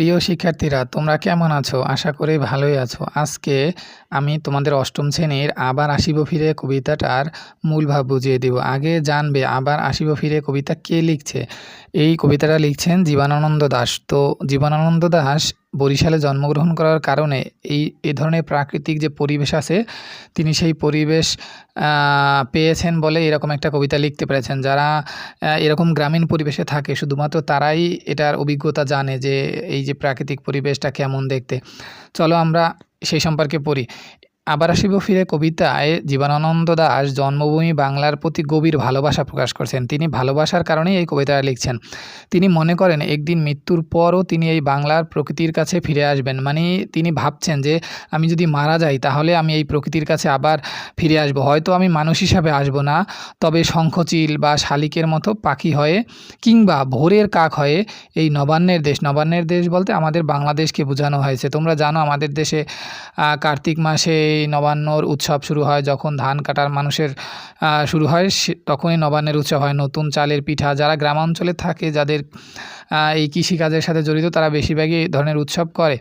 প্রিয় শিক্ষার্থীরা, তোমরা কেমন আছো? আশা করি ভালোই আছো। আজকে আমি তোমাদের অষ্টম শ্রেণির আবার আসিব ফিরে কবিতাটার মূল ভাব বুঝিয়ে দেব। আগে জানবে আবার আসিব ফিরে কবিতা কে লিখছে। এই কবিতাটা লিখছেন জীবনানন্দ দাস। তো জীবনানন্দ দাস বরিশালে জন্মগ্রহণ করার কারণে এই, এ ধরনের প্রাকৃতিক যে পরিবেশ আছে, তিনি সেই পরিবেশ পেয়েছেন বলে এরকম একটা কবিতা লিখতে পেরেছেন। যারা এরকম গ্রামীণ পরিবেশে থাকে, শুধুমাত্র তারাই এটার অভিজ্ঞতা জানে যে এই যে প্রাকৃতিক পরিবেশটা কেমন দেখতে। চলো আমরা সেই সম্পর্কে পড়ি। আবার আসিব ফিরে কবিতায় জীবনানন্দ দাস জন্মভূমি বাংলার প্রতি গভীর ভালোবাসা প্রকাশ করছেন। তিনি ভালোবাসার কারণেই এই কবিতাটা লিখছেন। তিনি মনে করেন, একদিন মৃত্যুর পরও তিনি এই বাংলার প্রকৃতির কাছে ফিরে আসবেন। মানে তিনি ভাবছেন যে, আমি যদি মারা যাই, তাহলে আমি এই প্রকৃতির কাছে আবার ফিরে আসব। হয়তো আমি মানুষ হিসাবে আসব না, তবে শঙ্খচিল বা শালিকের মতো পাখি হয়ে কিংবা ভোরের কাক হয়ে এই নবান্নের দেশ। নবান্নের দেশ বলতে আমাদের বাংলাদেশকে বোঝানো হয়েছে। তোমরা জানো, আমাদের দেশে কার্তিক মাসে নবান্নর উৎসব শুরু হয়। যখন ধান কাটার মানুষের শুরু হয় তখনই নবান্নের উৎসব হয়। নতুন চালের পিঠা যারা গ্রামাঞ্চলে থাকে, যাদের এই কৃষিকাজের সাথে জড়িত, তারা বেশিরভাগই এই ধরনের উৎসব করে।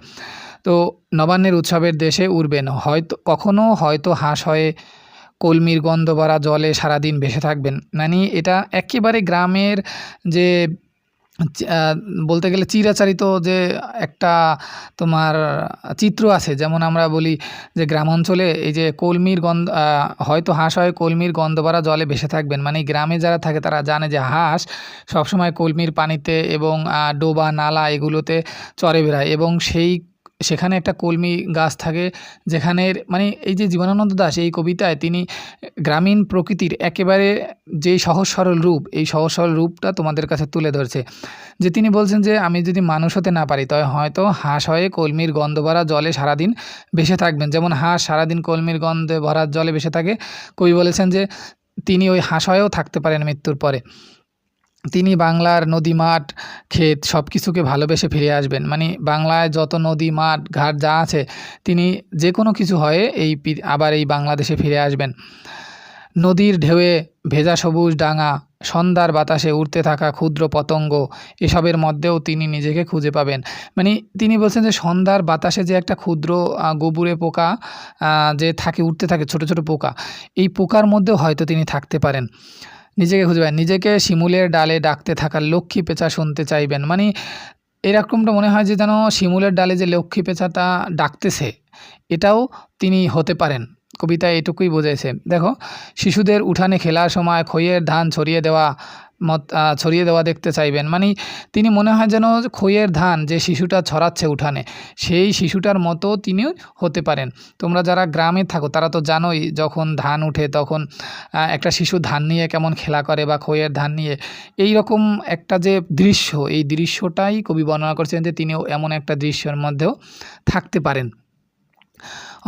তো নবান্নের উৎসবের দেশে উঠবেন হয়তো কখনও হয়তো হাঁস হয়ে কলমির গন্ধ ভরা জলে সারাদিন ভেসে থাকবেন। মানে এটা একেবারে গ্রামের যে বলতে গেলে চিরাচারিত যে একটা তোমার চিত্র আছে, যেমন আমরা বলি যে গ্রাম অঞ্চলে এই যে কলমির গন্ধ হয়তো হাঁস হয়, কলমির গন্ধ জলে ভেসে থাকবেন। মানে গ্রামে যারা থাকে তারা জানে যে হাঁস সবসময় কলমির পানিতে এবং ডোবা, নালা এগুলোতে চরে বেড়ায় এবং সেই সেখানে একটা কলমি গাছ থাকে যেখানের মানে এই যে জীবনানন্দ দাস এই কবিতায় তিনি গ্রামীণ প্রকৃতির একেবারে যেই সহজ সরল রূপ, এই সহজ সরল রূপটা তোমাদের কাছে তুলে ধরছে। যে তিনি বলছেন যে, আমি যদি মানুষ হতে না পারি তবে হয়তো হাঁস হয়ে কলমির গন্ধ ভরা জলে সারাদিন ভেসে থাকবেন। যেমন হাঁস সারাদিন কলমির গন্ধে ভরা জলে ভেসে থাকে। কবি বলেছেন যে, তিনি ওই হাঁস হয়েও থাকতে পারেন মৃত্যুর পরে। তিনি বাংলার নদী, মাঠ, ক্ষেত সব কিছুকে ভালোবেসে ফিরে আসবেন। মানে বাংলায় যত নদী, মাঠ, ঘাট যা আছে, তিনি যে কোনো কিছু হয়ে এই আবার এই বাংলাদেশে ফিরে আসবেন। নদীর ঢেউয়ে ভেজা সবুজ ডাঙা, সন্ধ্যার বাতাসে উড়তে থাকা ক্ষুদ্র পতঙ্গ, এসবের মধ্যেও তিনি নিজেকে খুঁজে পাবেন। মানে তিনি বলছেন যে সন্ধ্যার বাতাসে যে একটা ক্ষুদ্র গোবুরে পোকা যে থাকে উঠতে থাকে, ছোট ছোট পোকা, এই পোকার মধ্যেও হয়তো তিনি থাকতে পারেন। নিজেকে খুঁজে পায়। নিজেকে শিমুলের ডালে ডাকতে থাকা লক্ষ্মী পেঁচা শুনতে চাইবেন। মানে এরকমটা মনে হয় যে যেন শিমুলের ডালে যে লক্ষ্মী পেঁচাটা ডাকতেছে, এটাও তিনি হতে পারেন। কবিতা এটুকুই বোঝাইছে। দেখো, শিশুদের উঠানে খেলার সময় খইয়ের ধান ছড়িয়ে দেওয়া মত ছড়িয়ে দেওয়া দেখতে চাইবেন। মানে তিনি মনে হয় যেন খইয়ের ধান যে শিশুটা ছড়াচ্ছে উঠানে, সেই শিশুটার মতো তিনি হতে পারেন। তোমরা যারা গ্রামে থাকো, তারা তো জানোই যখন ধান উঠে তখন একটা শিশু ধান নিয়ে কেমন খেলা করে বা খইয়ের ধান নিয়ে। এই রকম একটা যে দৃশ্য, এই দৃশ্যটাই কবি বর্ণনা করছেন যে তিনিও এমন একটা দৃশ্যের মধ্যেও থাকতে পারেন।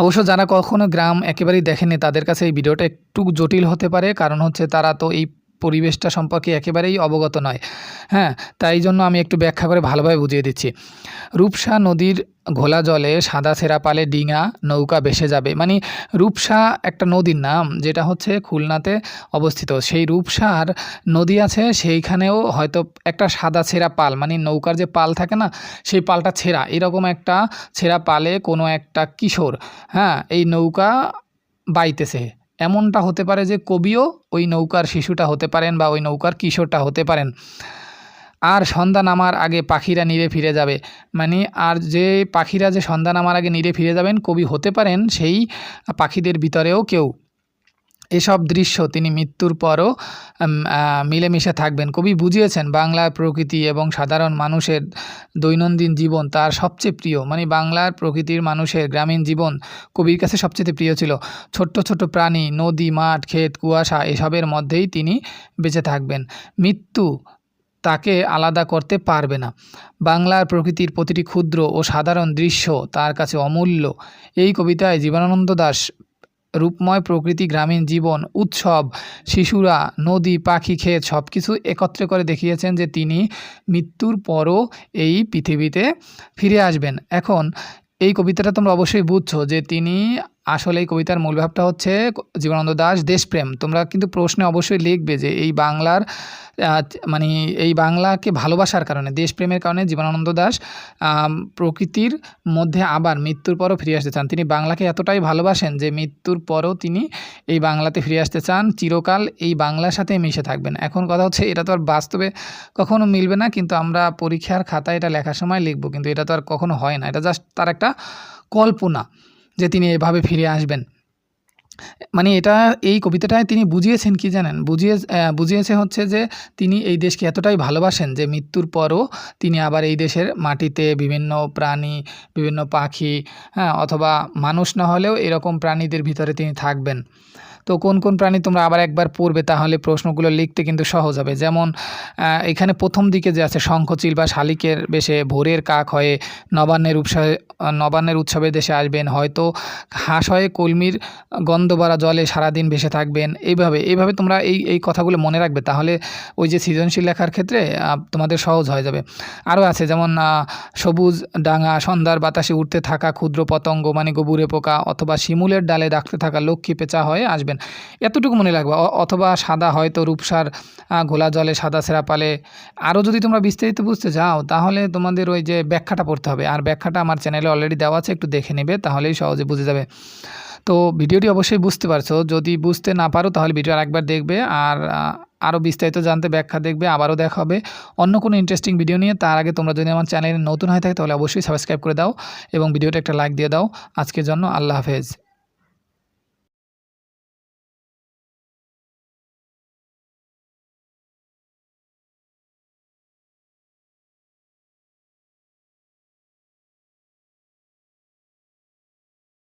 অবশ্য যারা কখনো গ্রাম একেবারেই দেখেনি তাদের কাছে এই ভিডিওটা একটু জটিল হতে পারে। কারণ হচ্ছে তারা তো এই পরিবেশটা সম্পর্কে একেবারেই অবগত নয়। হ্যাঁ তাই জন্য আমি একটু ব্যাখ্যা করে ভালোভাবে বুঝিয়ে দিচ্ছি। রূপসা নদীর ঘোলা জলে সাদা ছেঁড়া পালে ডিঙা নৌকা ভেসে যাবে। মানে রূপসা একটা নদীর নাম, যেটা হচ্ছে খুলনাতে অবস্থিত। সেই রূপসার নদী আছে, সেইখানেও হয়তো একটা সাদা ছেঁড়া পাল মানে নৌকার যে পাল থাকে না, সেই পালটা ছেঁড়া। এরকম একটা ছেঁড়া পালে কোনো একটা কিশোর হ্যাঁ এই নৌকা বাইতেছে। এমনটা হতে পারে যে কবিও ওই নৌকার শিশুটা হতে পারেন বা ওই নৌকার কিশোরটা হতে পারেন। আর সন্ধ্যা নামার আগে পাখিরা নিরে ফিরে যাবে। মানে আর যে পাখিরা যে সন্ধ্যা নামার আগে নিরে ফিরে যাবেন, কবি হতে পারেন সেই পাখিদের ভিতরেও কেউ। এসব দৃশ্য তিনি মৃত্যুর পরও মিলেমিশে থাকবেন। কবি বুঝিয়েছেন, বাংলার প্রকৃতি এবং সাধারণ মানুষের দৈনন্দিন জীবন তার সবচেয়ে প্রিয়। মানে বাংলার প্রকৃতির মানুষের গ্রামীণ জীবন কবির কাছে সবচেয়ে প্রিয় ছিল। ছোট্ট ছোট প্রাণী, নদী, মাঠ, ক্ষেত, কুয়াশা, এসবের মধ্যেই তিনি বেঁচে থাকবেন। মৃত্যু তাকে আলাদা করতে পারবে না। বাংলার প্রকৃতির প্রতিটি ক্ষুদ্র ও সাধারণ দৃশ্য তার কাছে অমূল্য। এই কবিতায় জীবনানন্দ দাস রূপময় প্রকৃতি, গ্রামীণ জীবন, উৎসব, শিশুরা, নদী, পাখি, ক্ষেত সব কিছু একত্রে করে দেখিয়েছেন যে তিনি মৃত্যুর পরও এই পৃথিবীতে ফিরে আসবেন। এখন এই কবিতাটা তোমরা অবশ্যই বুঝছ যে তিনি আসলে এই কবিতার মূল ভাবটা হচ্ছে জীবনানন্দ দাস দেশপ্রেম। তোমরা কিন্তু প্রশ্নে অবশ্যই লিখবে যে এই বাংলার মানে এই বাংলাকে ভালোবাসার কারণে, দেশপ্রেমের কারণে জীবনানন্দ দাস প্রকৃতির মধ্যে আবার মৃত্যুর পরও ফিরে আসতে চান। তিনি বাংলাকে এতটাই ভালোবাসেন যে মৃত্যুর পরও তিনি এই বাংলাতে ফিরে আসতে চান। চিরকাল এই বাংলার সাথে মিশে থাকবেন। এখন কথা হচ্ছে, এটা তো আর বাস্তবে কখনো মিলবে না, কিন্তু আমরা পরীক্ষার খাতায় এটা লেখার সময় লিখব, কিন্তু এটা তো আর কখনো হয় না। এটা জাস্ট তার একটা কল্পনা যে তিনি এভাবে ফিরে আসবেন। মানে এটা, এই কবিতাটায় তিনি বুঝিয়েছেন কি জানেন? বুঝিয়ে বুঝিয়েছে হচ্ছে যে তিনি এই দেশকে এতটাই ভালোবাসেন যে মৃত্যুর পরও তিনি আবার এই দেশের মাটিতে বিভিন্ন প্রাণী, বিভিন্ন পাখি হ্যাঁ অথবা মানুষ না হলেও এরকম প্রাণীদের ভিতরে তিনি থাকবেন। তো কোন কোন প্রাণী তোমরা আবার একবার পড়বে তাহলে প্রশ্নগুলো লিখতে কিন্তু সহজ হবে। যেমন এখানে প্রথম দিকে যে আছে, শঙ্খচিল বা শালিকের বেশে ভোরের কাক হয়ে নবান্নের উৎসবে নবান্নের উৎসবে দেশে আসবেন। হয়তো হাঁস হয়ে কলমির গন্ধ ভরা জলে সারাদিন ভেসে থাকবেন। এইভাবে এইভাবে তোমরা এই এই কথাগুলো মনে রাখবে। তাহলে ওই যে সৃজনশীল লেখার ক্ষেত্রে তোমাদের সহজ হয়ে যাবে। আরও আছে, যেমন সবুজ ডাঙা, সন্ধ্যার বাতাসে উঠতে থাকা ক্ষুদ্র পতঙ্গ মানে গোবুরে পোকা অথবা শিমুলের ডালে ডাকতে থাকা লক্ষ্মী পেঁচা হয়ে আসবেন। এতটুকু মনে রাখবে। অথবা সাদা হয়তো রূপসার ঘোলা জলে সাদা সেরা পালে। আরও যদি তোমরা বিস্তারিত বুঝতে যাও তাহলে তোমাদের ওই যে ব্যাখ্যাটা পড়তে হবে। আর ব্যাখ্যাটা আমার চ্যানেলে অলরেডি দেওয়া আছে, একটু দেখে নেবে, তাহলেই সহজে বুঝে যাবে। তো ভিডিওটি অবশ্যই বুঝতে পারছ। যদি বুঝতে না পারো, তাহলে ভিডিও আরেকবার দেখবে। আর আরও বিস্তারিত জানতে, ব্যাখ্যা দেখবে, আবারও দেখা হবে। অন্য কোনো ইন্টারেস্টিং ভিডিও নিয়ে। তার আগে তোমরা যদি আমার চ্যানেলে নতুন হয়ে থাকে, তাহলে অবশ্যই সাবস্ক্রাইব করে দাও এবং ভিডিওটা একটা লাইক দিয়ে দাও। আজকের জন্য আল্লাহ হাফেজ।